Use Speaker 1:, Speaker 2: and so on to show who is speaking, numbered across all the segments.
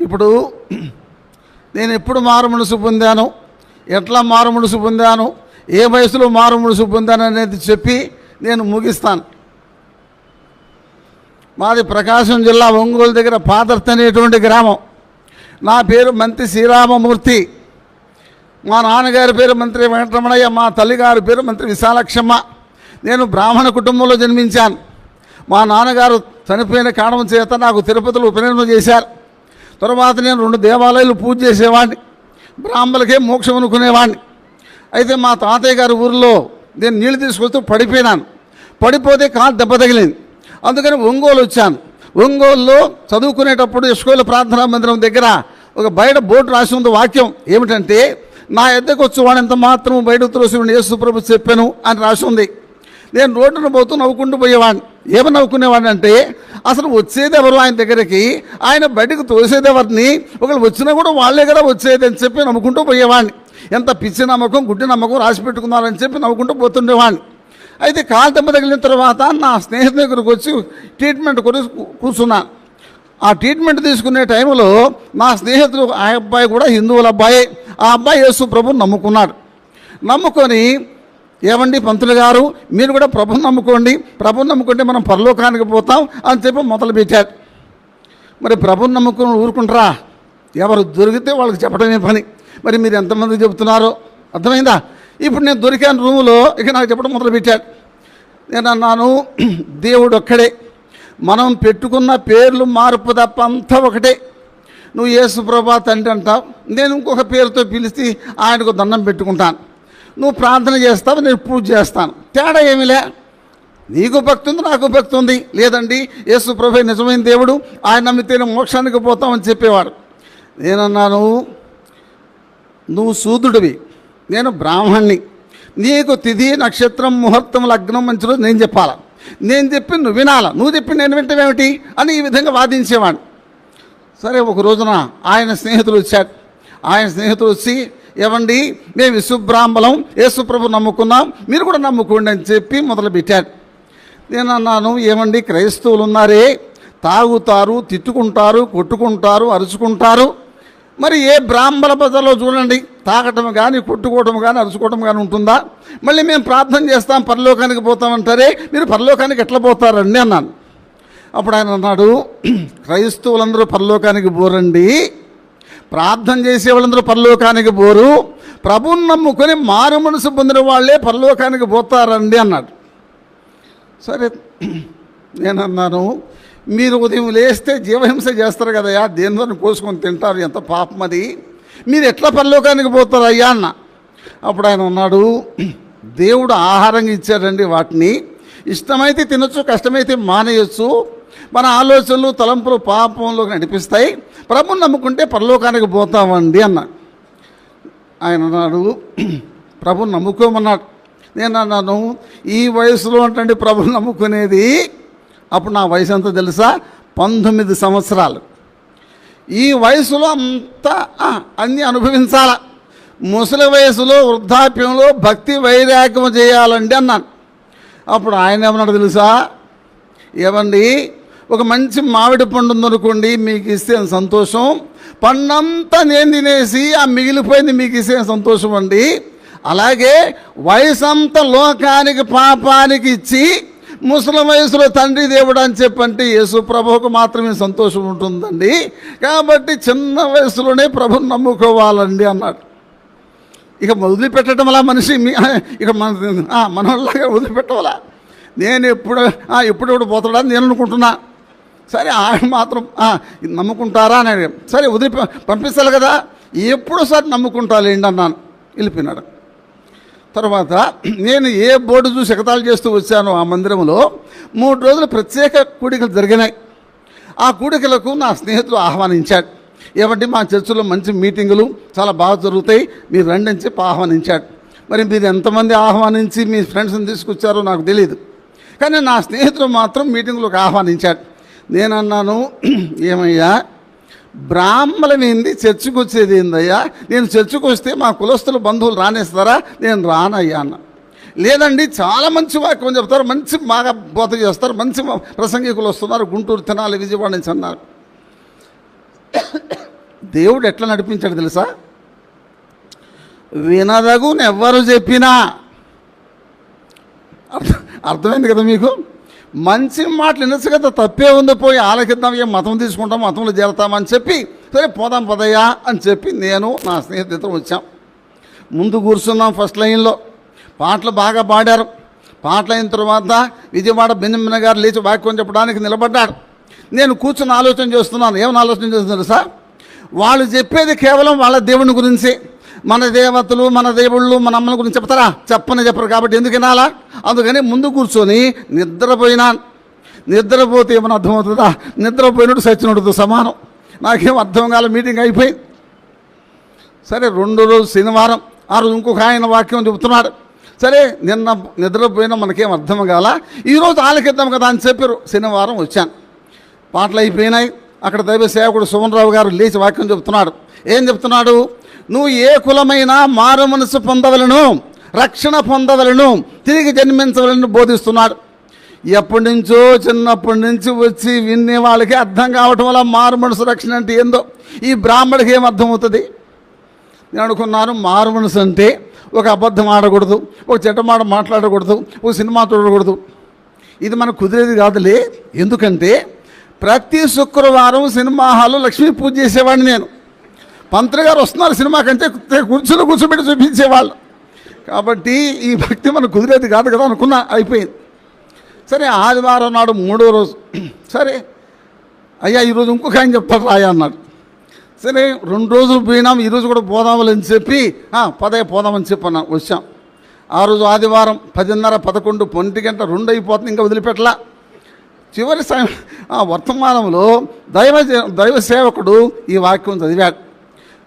Speaker 1: ఇప్పుడు నేను ఎప్పుడు మారు మనసు పొందాను? ఎట్లా మారు మనసు పొందాను? ఏ వయసులో మారు మనసు పొందాను అనేది చెప్పి నేను ముగిస్తాను. మాది ప్రకాశం జిల్లా ఒంగోలు దగ్గర పాదర్తి అనేటువంటి గ్రామం. నా పేరు మంత్రి శ్రీరామమూర్తి. మా నాన్నగారి పేరు మంత్రి వెంకటరమణయ్య మా తల్లిగారి పేరు మంత్రి విశాలక్షమ్మ. నేను బ్రాహ్మణ కుటుంబంలో జన్మించాను. మా నాన్నగారు చనిపోయిన కారణం చేత నాకు తిరుపతిలో ఉపనయనం చేశారు. తర్వాత నేను రెండు దేవాలయాలు పూజ చేసేవాడిని బ్రాహ్మణులకే మోక్షం అనుకునేవాడిని అయితే మా తాతయ్య గారి ఊరిలో నేను నీళ్ళు తీసుకొస్తూ పడిపోయినాను. పడిపోతే కాలు దెబ్బ తగిలింది. అందుకని ఒంగోలు వచ్చాను. ఒంగోలులో చదువుకునేటప్పుడు స్కూల్ ప్రార్థనా మందిరం దగ్గర ఒక బయట బోర్డు రాసి ఉంది వాక్యం. ఏమిటంటే నా ఎద్దకు వచ్చి వాడంత మాత్రం బయట త్రోసి యేసు చెప్పాను అని రాసి ఉంది. నేను రోడ్డున పోతూ నవ్వుకుంటూ పోయేవాడిని ఏమని నవ్వుకునేవాడిని అంటే అసలు వచ్చేది ఎవరు ఆయన దగ్గరికి? ఆయన బయటకు తోసేది ఎవరిని ఒకళ్ళు వచ్చినా కూడా వాళ్ళే కదా వచ్చేది అని చెప్పి నవ్వుకుంటూ పోయేవాడిని ఎంత పిచ్చి నమ్మకం గుడ్డి నమ్మకం రాసి పెట్టుకున్నారని చెప్పి నవ్వుకుంటూ పోతుండేవాడిని అయితే కాలు దెబ్బ తగిలిన తర్వాత నా స్నేహితుని దగ్గరకు వచ్చి ట్రీట్మెంట్ కొరకు కూర్చున్నాను ఆ ట్రీట్మెంట్ తీసుకునే టైంలో నా స్నేహితుడు ఆ అబ్బాయి కూడా హిందువుల అబ్బాయి. ఆ అబ్బాయి యేసు ప్రభుని నమ్ముకున్నాడు. నమ్ముకొని ఏమండి పంతులు గారు? మీరు కూడా ప్రభుని నమ్ముకోండి. ప్రభుని నమ్ముకుంటే మనం పరలోకానికి పోతాం అని చెప్పి మొదలుపెట్టారు. మరి ప్రభుని నమ్ముకుని ఊరుకుంటారా? ఎవరు దొరికితే వాళ్ళకి చెప్పడమే పని. మరి మీరు ఎంతమంది చెబుతున్నారో అర్థమైందా? ఇప్పుడు నేను దొరికాను రూములో ఇక నాకు చెప్పడం మొదలుపెట్టాడు నేను అన్నాను దేవుడు ఒక్కడే. మనం పెట్టుకున్న పేర్లు మార్పు తప్ప అంతా ఒకటే. నువ్వు యేసుప్రభా తండ్రి అంటావు. నేను ఇంకొక పేరుతో పిలిచి ఆయనకు దండం పెట్టుకుంటాను. నువ్వు ప్రార్థన చేస్తావు నేను పూజ చేస్తాను. తేడా ఏమిలే? నీకు భక్తి ఉంది నాకు భక్తి ఉంది. లేదండి యేసు ప్రభు నిజమైన దేవుడు ఆయన నమ్మితేనే మోక్షానికి పోతామని చెప్పేవాడు. నేనన్నాను నువ్వు సూదుడివి నేను బ్రాహ్మణ్ణి. నీకు తిథి నక్షత్రం ముహూర్తం లగ్నం మంచి రోజు నేను చెప్పాలా? నేను చెప్పి నువ్వు వినాలా? నువ్వు చెప్పి నేను వింటమేమిటి అని ఈ విధంగా వాదించేవాడు. సరే ఒక రోజున ఆయన స్నేహితులు వచ్చాడు ఆయన స్నేహితులు వచ్చి ఏమండి? మేము విశ్వబ్రాహ్మణం యేసుప్రభు నమ్ముకున్నాం. మీరు కూడా నమ్ముకోండి అని చెప్పి మొదలుపెట్టాడు నేను అన్నాను ఏమండి? క్రైస్తవులు ఉన్నారే తాగుతారు తిట్టుకుంటారు కొట్టుకుంటారు అరుచుకుంటారు. మరి ఏ బ్రాహ్మణ బజార్లో చూడండి తాగటం కానీ కొట్టుకోవటం కానీ అరుచుకోవటం కానీ ఉంటుందా? మళ్ళీ మేము ప్రార్థన చేస్తాం పరలోకానికి పోతామంటారే మీరు పరలోకానికి ఎట్లా పోతారండి అన్నాను. అప్పుడు ఆయన అన్నాడు క్రైస్తవులందరూ పరలోకానికి పోరండి. ప్రార్థన చేసే వాళ్ళందరూ పరలోకానికి పోరు. ప్రభుని నమ్ముకొని మారు మనసు పొందిన వాళ్ళే పరలోకానికి పోతారండి అన్నాడు. సరే నేను అన్నాను మీరు ఉదయం లేస్తే జీవహింస చేస్తారు కదయ్యా దేనితో కోసుకొని తింటారు ఎంత పాపం అది. మీరు ఎట్లా పరలోకానికి పోతారు అయ్యా అన్న. అప్పుడు ఆయన అన్నాడు దేవుడు ఆహారంగా ఇచ్చాడండి వాటిని. ఇష్టమైతే తినొచ్చు కష్టమైతే మానేయచ్చు. మన ఆలోచనలు తలంపులు పాపంలోకి నడిపిస్తాయి. ప్రభుని నమ్ముకుంటే పరలోకానికి పోతామండి అన్న. ఆయన అన్నాడు ప్రభుని నమ్ముకోమన్నాడు. నేను అన్నాను ఈ వయసులో అంటే ప్రభుని నమ్ముకునేది. అప్పుడు నా వయసు ఎంత తెలుసా? పంతొమ్మిది సంవత్సరాలు. ఈ వయసులో అంతా అన్నీ అనుభవించాల. ముసలి వయసులో వృద్ధాప్యంలో భక్తి వైరాగ్యం చేయాలండి అన్నాను. అప్పుడు ఆయన ఏమన్నాడు తెలుసా? ఏమండి ఒక మంచి మామిడి పండు ఉందనుకోండి మీకు ఇస్తే సంతోషం? పండంతా నేను తినేసి ఆ మిగిలిపోయింది మీకు ఇస్తే సంతోషం అండి? అలాగే వయసంతా లోకానికి పాపానికి ఇచ్చి ముసలి వయసులో తండ్రి దేవుడు అని చెప్పంటే యేసు ప్రభువుకు మాత్రమే సంతోషం ఉంటుందండి. కాబట్టి చిన్న వయసులోనే ప్రభుని నమ్ముకోవాలండి అన్నాడు. ఇక వదిలిపెట్టడం అలా మనిషి మీ ఇక మన ఆ, మనలాగా వదిలిపెట్టవాలా. నేను ఎప్పుడు ఎప్పుడెప్పుడు పోతాడని పోతాడా అని నేను అనుకుంటున్నా. సరే ఆయన మాత్రం నమ్ముకుంటారా అని సరే వదిలి పంపిస్తారు కదా ఎప్పుడో నమ్ముకుంటా నమ్ముకుంటాలేండి అన్నాను. వెళ్ళిపోయినాడు. తర్వాత నేను ఏ బోర్డు చూసి ఎగతాలు చేస్తూ వచ్చానో ఆ మందిరంలో మూడు రోజులు ప్రత్యేక కూడికలు జరిగినాయి. ఆ కూడికలకు నా స్నేహితులు ఆహ్వానించాడు ఏమంటే మా చర్చిలో మంచి మీటింగులు చాలా బాగా జరుగుతాయి. మీరు రండి అని చెప్పి ఆహ్వానించాడు మరి మీరు ఎంతమంది ఆహ్వానించి మీ ఫ్రెండ్స్ని తీసుకొచ్చారో నాకు తెలియదు కానీ నా స్నేహితులు మాత్రం మీటింగులకు ఆహ్వానించాడు నేను అన్నాను ఏమయ్యా? బ్రాహ్మణం ఏంది వచ్చేది ఏందయ్యా? నేను చర్చికి వస్తే మా కులస్తుల బంధువులు రానేస్తారా? నేను రానయ్యా అన్న. లేదండి చాలా మంచి వాక్యం చెప్తారు మంచి బాగా బోధ చేస్తారు మంచి ప్రసంగికులు వస్తున్నారు గుంటూరు తినాలి విజయవాడ నుంచి అన్నారు. దేవుడు ఎట్లా నడిపించాడు తెలుసా? వినదగునెవ్వరు చెప్పినా. అర్థమైంది కదా మీకు? మంచి మాటలు వినొచ్చు కదా తప్పే ఉంది పోయి ఆలకిద్దాం ఏం మతం తీసుకుంటాం మతంలో చేరతామని చెప్పి సరే పోదాం పదయ్యా అని చెప్పి నేను నా స్నేహితులతో వచ్చాం. ముందు కూర్చున్నాం ఫస్ట్ లైన్లో పాటలు బాగా పాడారు. పాటలు అయిన తర్వాత విజయవాడ బెంజమిన గారు లేచి వాక్యం చెప్పడానికి నిలబడ్డాడు నేను కూర్చొని ఆలోచన చేస్తున్నాను. ఏమని ఆలోచన చేస్తున్నారు సార్? వాళ్ళు చెప్పేది కేవలం వాళ్ళ దేవుని గురించి. మన దేవతలు మన దేవుళ్ళు మన అమ్మల గురించి చెప్తారా? చెప్పని చెప్పరు కాబట్టి ఎందుకు వినాలా? అందుకని ముందు కూర్చొని నిద్రపోయినాను నిద్రపోతే ఏమైనా అర్థమవుతుందా? నిద్రపోయినట్టు సచ్చినట్టు సమానం. నాకేం అర్థం కాల మీటింగ్ అయిపోయింది. సరే రెండు రోజు శనివారం ఆ రోజు ఇంకొక ఆయన వాక్యం చెబుతున్నాడు. సరే నిన్న నిద్రపోయినా మనకేం అర్థం కాల? ఈరోజు ఆలకిద్దాం కదా అని చెప్పారు. శనివారం వచ్చాను. పాటలు అయిపోయినాయి. అక్కడ దైవ సేవకుడు సుమన్రావు గారు లేచి వాక్యం చెబుతున్నాడు. ఏం చెప్తున్నాడు నువ్వు ఏ కులమైనా మారు మనసు పొందవలను రక్షణ పొందవలను తిరిగి జన్మించవలను బోధిస్తున్నాడు. ఎప్పటి నుంచో చిన్నప్పటి నుంచి వచ్చి వినే వాళ్ళకి అర్థం కావటం వల్ల మారు మనసు రక్షణ అంటే ఏందో ఈ బ్రాహ్మడికి ఏం అర్థమవుతుంది? నేను అనుకున్నాను మారు మనసు అంటే ఒక అబద్ధం ఆడకూడదు ఒక చెడ్డ మాట్లాడకూడదు ఒక సినిమా చూడకూడదు. ఇది మనకు కుదిరేది కాదులే. ఎందుకంటే ప్రతి శుక్రవారం సినిమా హాల్లో లక్ష్మీ పూజ చేసేవాడిని నేను. పంత్రి గారు వస్తున్నారు సినిమా కంటే కూర్చుని కూర్చోబెట్టి చూపించేవాళ్ళు. కాబట్టి ఈ భక్తి మనకు కుదిరేది కాదు కదా అనుకున్నా అయిపోయింది. సరే ఆదివారం నాడు మూడో రోజు సరే అయ్యా ఈరోజు ఇంకొక ఆయన చెప్తారు రాయా అన్నాడు. సరే రెండు రోజులు పోయినాం ఈరోజు కూడా పోదామని చెప్పి పదే పోదామని చెప్పి అన్నా వచ్చాం. ఆ రోజు ఆదివారం పదిన్నర పదకొండు పొంటి గంట రెండు అయిపోతుంది ఇంకా వదిలిపెట్టలా. చివరి సమయం ఆ వర్తమానంలో దైవ దైవ సేవకుడు ఈ వాక్యం చదివాడు.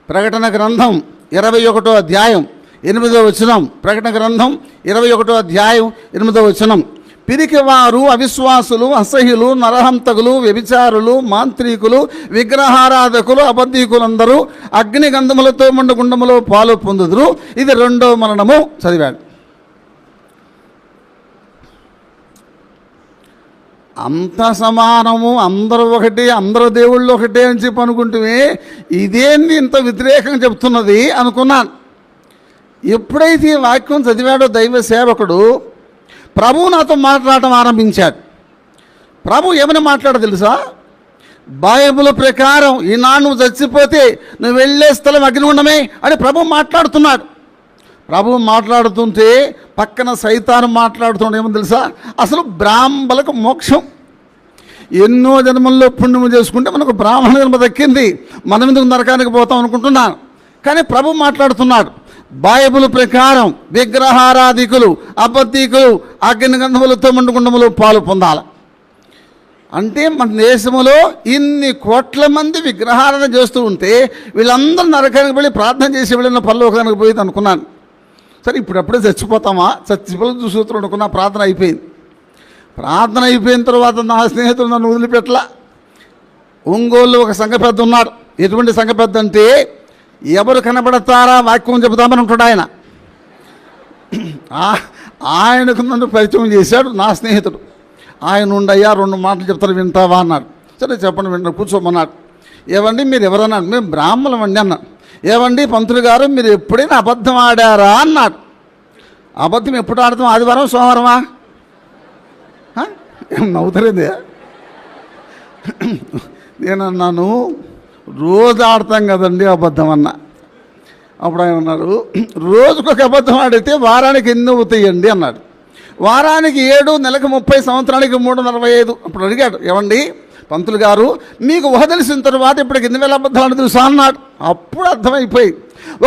Speaker 1: ప్రకటన గ్రంథం ఇరవై ఒకటో అధ్యాయం ఎనిమిదో వచనం. ప్రకటన గ్రంథం ఇరవై ఒకటో అధ్యాయం ఎనిమిదో వచనం. పిరికివారు అవిశ్వాసులు అసహ్యులు నరహంతకులు వ్యభిచారులు మాంత్రికులు విగ్రహారాధకులు అబద్ధీకులందరూ అగ్ని గంధములతో మండుగుండములో పాలు పొందుదురు. ఇది రెండో మరణము. చదివాడు. అంత సమానము అందరూ ఒకటి అందరూ దేవుళ్ళు ఒకటే అని చెప్పి అనుకుంటే ఇదేంది ఇంత వ్యతిరేకంగా చెప్తున్నది అనుకున్నాను. ఎప్పుడైతే ఈ వాక్యం చదివాడో దైవ సేవకుడు ప్రభు నాతో మాట్లాడటం ఆరంభించాడు. ప్రభు ఏమని మాట్లాడో తెలుసా? బైబిల్ ప్రకారం ఈనాడు నువ్వు చచ్చిపోతే నువ్వు వెళ్ళే స్థలం అగ్నిగుండమే అని ప్రభు మాట్లాడుతున్నాడు. ప్రభు మాట్లాడుతుంటే పక్కన సైతాను మాట్లాడుతుండే ఏమో తెలుసా? అసలు బ్రాహ్మలకు మోక్షం. ఎన్నో జన్మల్లో పుణ్యము చేసుకుంటే మనకు బ్రాహ్మణ జన్మ దక్కింది. మనం ఎందుకు నరకానికి పోతాం అనుకుంటున్నాను. కానీ ప్రభు మాట్లాడుతున్నాడు. బైబుల్ ప్రకారం విగ్రహారాధికులు అబద్ధీకులు అగ్ని గంధములతో మండుగుండములు పాలు పొందాలి. అంటే మన దేశంలో ఇన్ని కోట్ల మంది విగ్రహాలను చేస్తూ ఉంటే వీళ్ళందరూ నరకానికి వెళ్ళి ప్రార్థన చేసి వెళ్ళిన పరలోకానికి పోయేది అనుకున్నాను. సరే ఇప్పుడప్పుడే చచ్చిపోతామా? చచ్చిపోయి చూసూత్రం అనుకున్న ప్రార్థన అయిపోయింది. ప్రార్థన అయిపోయిన తర్వాత నా స్నేహితులు నన్ను వదిలిపెట్టలా. ఒంగోలు ఒక సంఘ పెద్ద ఉన్నాడు. ఎటువంటి సంఘ పెద్ద అంటే ఎవరు కనబడతారా వాక్యం చెబుతామని ఉంటాడు ఆయన. ఆయనకు నన్ను పరిచయం చేశాడు నా స్నేహితుడు. ఆయన ఉండయ్యా రెండు మాటలు చెప్తారు వింటావా అన్నాడు. సరే చెప్పండి వింటారు కూర్చోమన్నాడు. ఏవండి మీరు ఎవరన్నా మేము బ్రాహ్మణం అండి అన్నాను ఏవండి పంతులు గారు మీరు ఎప్పుడైనా అబద్ధం ఆడారా అన్నాడు అబద్ధం ఎప్పుడు ఆడతాం? ఆదివారం సోమవారమా? నవ్వుతలేదే? నేను అన్నాను రోజు ఆడతాం కదండి అబద్ధం అన్నా. అప్పుడు ఆయన అన్నారు రోజుకు ఒక అబద్ధం ఆడితే వారానికి ఎన్ని అవుతాయండి అన్నాడు. వారానికి ఏడు నెలకు ముప్పై సంవత్సరానికి మూడు నలభై ఐదు. అప్పుడు అడిగాడు ఏమండి పంతులు గారు మీకు ఊహ తెలిసిన తర్వాత ఇప్పటికి ఎన్ని వేల అబద్ధాలు తెలుసా అన్నాడు. అప్పుడు అర్థమైపోయి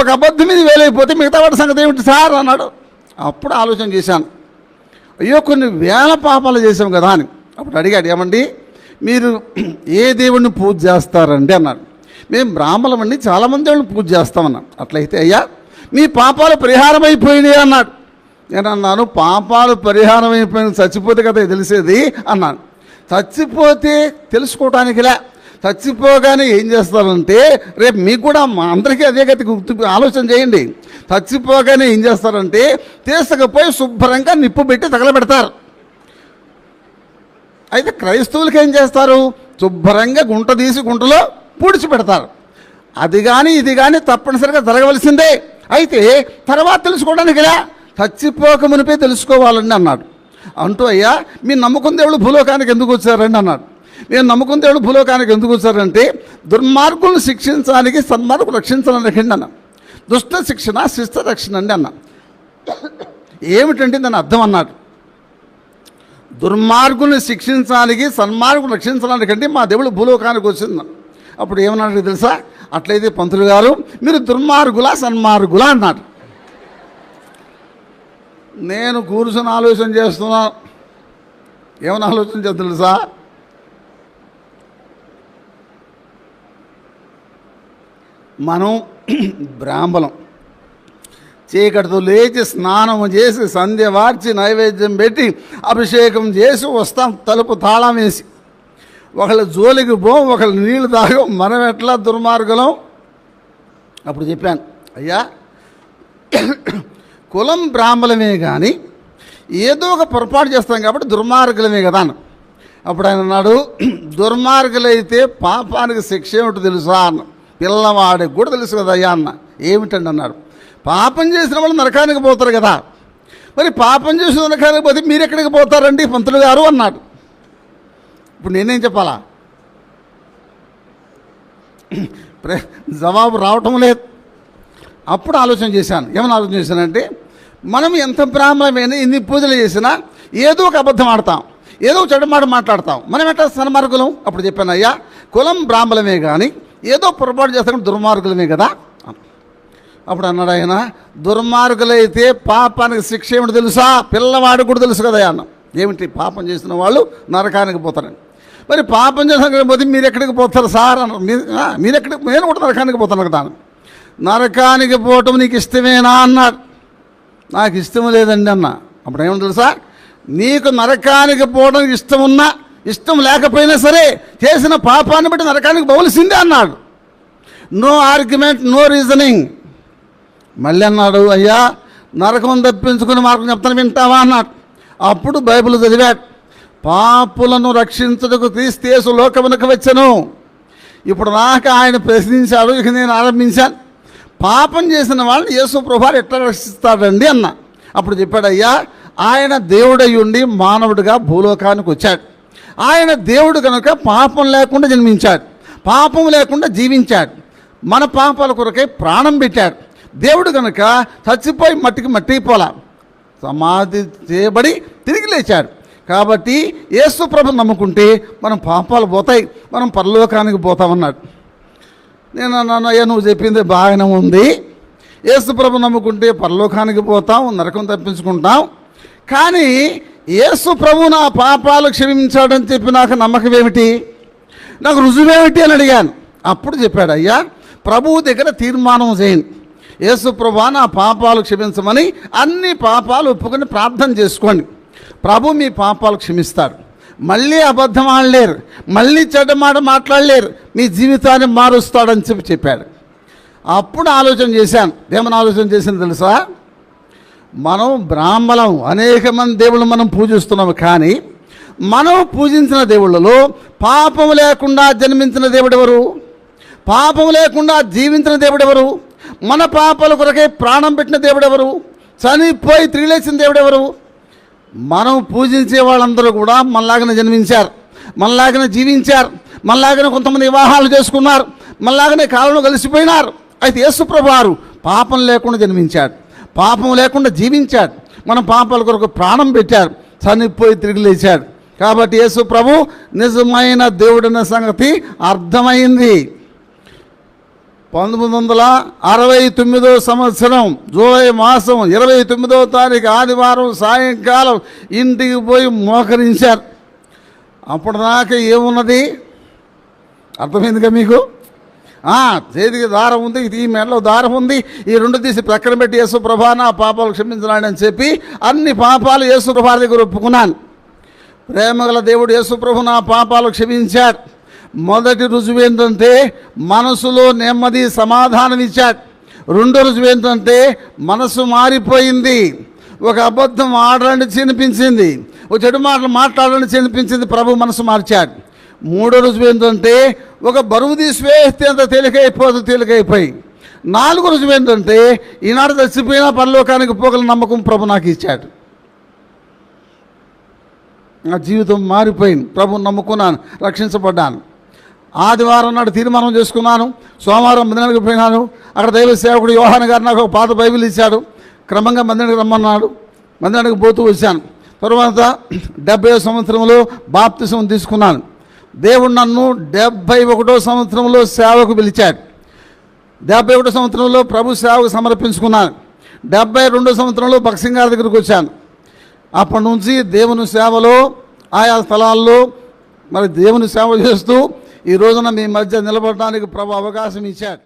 Speaker 1: ఒక అబద్ధం మీద వేలైపోతే మిగతా వాటి సంగతి ఏమిటి సార్ అన్నాడు. అప్పుడు ఆలోచన చేశాను. అయ్యో కొన్ని వేల పాపాలు చేసాం కదా అని. అప్పుడు అడిగాడు ఏమండి మీరు ఏ దేవుణ్ణి పూజ చేస్తారండి? అన్నాడు. మేము బ్రాహ్మణమండి చాలామంది వాళ్ళని పూజ చేస్తామన్నాం అట్లయితే అయ్యా మీ పాపాలు పరిహారం అయిపోయినాయి అన్నాడు. నేను అన్నాను పాపాలు పరిహారం అయిపోయిన చచ్చిపోతే కదా తెలిసేది అన్నాను చచ్చిపోతే తెలుసుకోవటానికిలా. చచ్చిపోగానే ఏం చేస్తారంటే రేపు మీకు కూడా మా అందరికీ అదే గతి గుర్తు ఆలోచన చేయండి. చచ్చిపోగానే ఏం చేస్తారంటే తీసుకుపోయి శుభ్రంగా నిప్పు పెట్టి తగలబెడతారు. అయితే క్రైస్తవులకి ఏం చేస్తారు? శుభ్రంగా గుంట తీసి గుంటలో పూడ్చి పెడతారు. అది కానీ ఇది కానీ తప్పనిసరిగా జరగవలసిందే. అయితే తర్వాత తెలుసుకోవడానికి ఇలా చచ్చిపోక మునిపే తెలుసుకోవాలండి అన్నాడు. అంటూ అయ్యా మీరు నమ్మకం దేవుడు భూలోకానికి ఎందుకు వచ్చారండి అన్నాడు. నేను నమ్మకం దేవుడు భూలోకానికి ఎందుకు వచ్చారంటే దుర్మార్గులను శిక్షించడానికి సన్మార్గులు రక్షించడానికి అన్న దుష్ట శిక్షణ శిస్త రక్షణ అండి అన్న ఏమిటంటే దాని అర్థం అన్నాడు. దుర్మార్గుని శిక్షించడానికి సన్మార్గులు రక్షించడానికంటే మా దేవుడు భూలోకానికి వచ్చింది అప్పుడు ఏమన్నాడు తెలుసా? అట్లయితే పంతులు గారు మీరు దుర్మార్గులా సన్మార్గులా అన్నారు నేను కూర్చొని ఆలోచన చేస్తున్నా. ఏమైనా ఆలోచన చేస్తా తెలుసా? మనం బ్రాహ్మణం. చీకటితో లేచి స్నానం చేసి సంధ్య వార్చి నైవేద్యం పెట్టి అభిషేకం చేసి వస్తాం. తలుపు తాళం వేసి. ఒకళ్ళ జోలికి పోం ఒకళ్ళ నీళ్ళు తాగం. మనం ఎట్లా దుర్మార్గలం? అప్పుడు చెప్పాను. అయ్యా కులం బ్రాహ్మణమే కానీ ఏదో ఒక పొరపాటు చేస్తాం కాబట్టి దుర్మార్గులమే కదా అన్న అప్పుడు ఆయన అన్నాడు దుర్మార్గులైతే పాపానికి శిక్ష ఏమిటో తెలుసా అన్న. పిల్లవాడికి కూడా తెలుసు కదా అయ్యా అన్న. ఏమిటండి అన్నాడు పాపం చేసిన వాళ్ళు నరకానికి పోతారు కదా. మరి పాపం చేసిన నరకానికి పోతే మీరు ఎక్కడికి పోతారండి? పంతులు గారు అన్నాడు. ఇప్పుడు నేనేం చెప్పాలా? జవాబు రావటం లేదు. అప్పుడు ఆలోచన చేశాను. ఏమని ఆలోచన చేశానంటే మనం ఎంత బ్రాహ్మణమైనా ఎన్ని పూజలు చేసినా ఏదో ఒక అబద్ధం ఆడతాం. ఏదో ఒక చెడు మాట మాట్లాడతాం. మనం ఎట్లా సన్మార్గులం? అప్పుడు చెప్పాను అయ్యా కులం బ్రాహ్మణమే కానీ ఏదో పొరపాటు చేస్తాం దుర్మార్గులమే కదా. అప్పుడు అన్నాడు ఆయన దుర్మార్గులైతే పాపానికి శిక్ష ఏమిటి తెలుసా? పిల్లవాడు కూడా తెలుసు కదా అన్న. ఏమిటి? పాపం చేసిన వాళ్ళు నరకానికి పోతారని. మరి పాపం చేసిన పోతే మీరు ఎక్కడికి పోతారు సార్ అన్నారు మీరు ఎక్కడికి నేను కూడా నరకానికి పోతాను కదా నరకానికి పోవటం నీకు ఇష్టమేనా? అన్నాడు. నాకు ఇష్టం లేదండి అన్న. అప్పుడు ఏమని తెలుసా నీకు నరకానికి పోవడానికి ఇష్టం ఉన్నా ఇష్టం లేకపోయినా సరే చేసిన పాపాన్ని బట్టి నరకానికి పోవలసిందే అన్నాడు. నో ఆర్గ్యుమెంట్ నో రీజనింగ్ మళ్ళీ అన్నాడు అయ్యా నరకం తప్పించుకుని మార్గం చెప్తాను వింటావా? అన్నాడు. అప్పుడు బైబిల్ చదివాడు పాపులను రక్షించుటకు క్రీస్తేసు లోకమునకు వచ్చాను. ఇప్పుడు నాకు ఆయన ప్రశ్నించాడు ఇక నేను ఆరంభించాను. పాపం చేసిన వాళ్ళని యేసు ప్రభాలు ఎట్లా రక్షిస్తాడండి అన్న. అప్పుడు చెప్పాడు అయ్యా ఆయన దేవుడై ఉండి మానవుడిగా భూలోకానికి వచ్చాడు. ఆయన దేవుడు కనుక పాపం లేకుండా జన్మించాడు పాపం లేకుండా జీవించాడు మన పాపాల కొరకై ప్రాణం పెట్టాడు. దేవుడు కనుక చచ్చిపోయి మట్టికి మట్టి పోలా సమాధి చేయబడి తిరిగి లేచాడు. కాబట్టి యేసు ప్రభు నమ్ముకుంటే మనం పాపాలు పోతాయి మనం పరలోకానికి పోతామన్నాడు. నేను అన్నాను అయ్యా నువ్వు చెప్పింది బాగానే ఉంది. ఏసుప్రభు నమ్ముకుంటే పరలోకానికి పోతాం నరకం తప్పించుకుంటాం. కానీ యేసు ప్రభు నా పాపాలు క్షమించాడని చెప్పి నాకు నమ్మకం ఏమిటి? నాకు రుజువేమిటి అని అడిగాను. అప్పుడు చెప్పాడు అయ్యా ప్రభువు దగ్గర తీర్మానం చేయండి. యేసు ప్రభు నా పాపాలు క్షమించమని అన్ని పాపాలు ఒప్పుకొని ప్రార్థన చేసుకోండి. ప్రభు మీ పాపాలు క్షమిస్తాడు. మళ్ళీ అబద్ధం ఆడలేరు. మళ్ళీ చెడ్డ మాట మాట్లాడలేరు. మీ జీవితాన్ని మారుస్తాడని చెప్పి చెప్పాడు. అప్పుడు ఆలోచన చేశాను. ఏమని ఆలోచన చేసింది తెలుసా? మనం బ్రాహ్మణం. అనేక మంది దేవుళ్ళు మనం పూజిస్తున్నాము కానీ మనం పూజించిన దేవుళ్ళలో పాపం లేకుండా జన్మించిన దేవుడెవరు? పాపం లేకుండా జీవించిన దేవుడెవరు? మన పాపాల కొరకే ప్రాణం పెట్టిన దేవుడెవరు? చనిపోయి తిరిగిలేసిన దేవుడెవరు? మనం పూజించే వాళ్ళందరూ కూడా మనలాగనే జన్మించారు. మనలాగనే జీవించారు. మనలాగనే కొంతమంది వివాహాలు చేసుకున్నారు. మనలాగనే కాలంలో కలిసిపోయినారు. అయితే యేసుప్రభు వారు పాపం లేకుండా జన్మించాడు. పాపం లేకుండా జీవించాడు. మనం పాపాల కొరకు ప్రాణం పెట్టారు. చనిపోయి తిరిగి లేచాడు. కాబట్టి యేసు ప్రభు నిజమైన దేవుడన్న సంగతి అర్థమైంది. పంతొమ్మిది వందల అరవై తొమ్మిదో సంవత్సరం జూలై మాసం ఇరవై తొమ్మిదో తారీఖు ఆదివారం సాయంకాలం ఇంటికి పోయి మోకరించారు. అప్పుడు దాకా ఏమున్నది? అర్థమైందిగా మీకు? చేతికి దారం ఉంది ఈ మెడలో దారం ఉంది. ఈ రెండు తీసి ప్రక్కన పెట్టి యేసుప్రభా నా పాపాలు క్షమించడానికి చెప్పి అన్ని పాపాలు యేసుప్రభా దగ్గర ఒప్పుకున్నాను. ప్రేమగల దేవుడు యేసుప్రభు నా పాపాలు క్షమించాడు. మొదటి రుజువు ఏంటంటే మనసులో నెమ్మది సమాధానం ఇచ్చాడు. రెండో రుజువు ఏంటంటే మనసు మారిపోయింది. ఒక అబద్ధం ఆడాలని చినిపించింది. ఒక చెడు మాటలు మాట్లాడాలని చినిపించింది ప్రభు మనసు మార్చాడు. మూడో రుజువు ఏంటంటే ఒక బరువు తీసివేస్తే అంత తేలికైపోదు తేలికైపోయి. నాలుగో రుజువు ఏంటంటే ఈనాడు చచ్చిపోయినా పరలోకానికి పోగల నమ్మకం ప్రభు నాకు ఇచ్చాడు. నా జీవితం మారిపోయింది. ప్రభు నమ్ముకున్నాను రక్షించబడ్డాను. ఆదివారం నాడు తీర్మానం చేసుకున్నాను. సోమవారం మందిరానికి పోయినాను. అక్కడ దైవ సేవకుడు యోహాన్ గారు నాకు ఒక పాత బైబిల్ ఇచ్చాడు. క్రమంగా మందిరానికి రమ్మన్నాడు. మందిరానికి పోతూ వచ్చాను. తర్వాత డెబ్బై సంవత్సరంలో బాప్తిసం తీసుకున్నాను. దేవుడు నన్ను డెబ్బై ఒకటో సంవత్సరంలో సేవకు పిలిచాడు. డెబ్బై ఒకటో సంవత్సరంలో ప్రభు సేవకు సమర్పించుకున్నాను. డెబ్బై రెండో సంవత్సరంలో భక్సింగ్ గారి దగ్గరికి వచ్చాను. అప్పటి నుంచి దేవుని సేవలో ఆయా స్థలాల్లో మరి దేవుని సేవ చేస్తూ ఈ రోజున మీ మధ్య నిలబడడానికి ప్రభు అవకాశం ఇచ్చాడు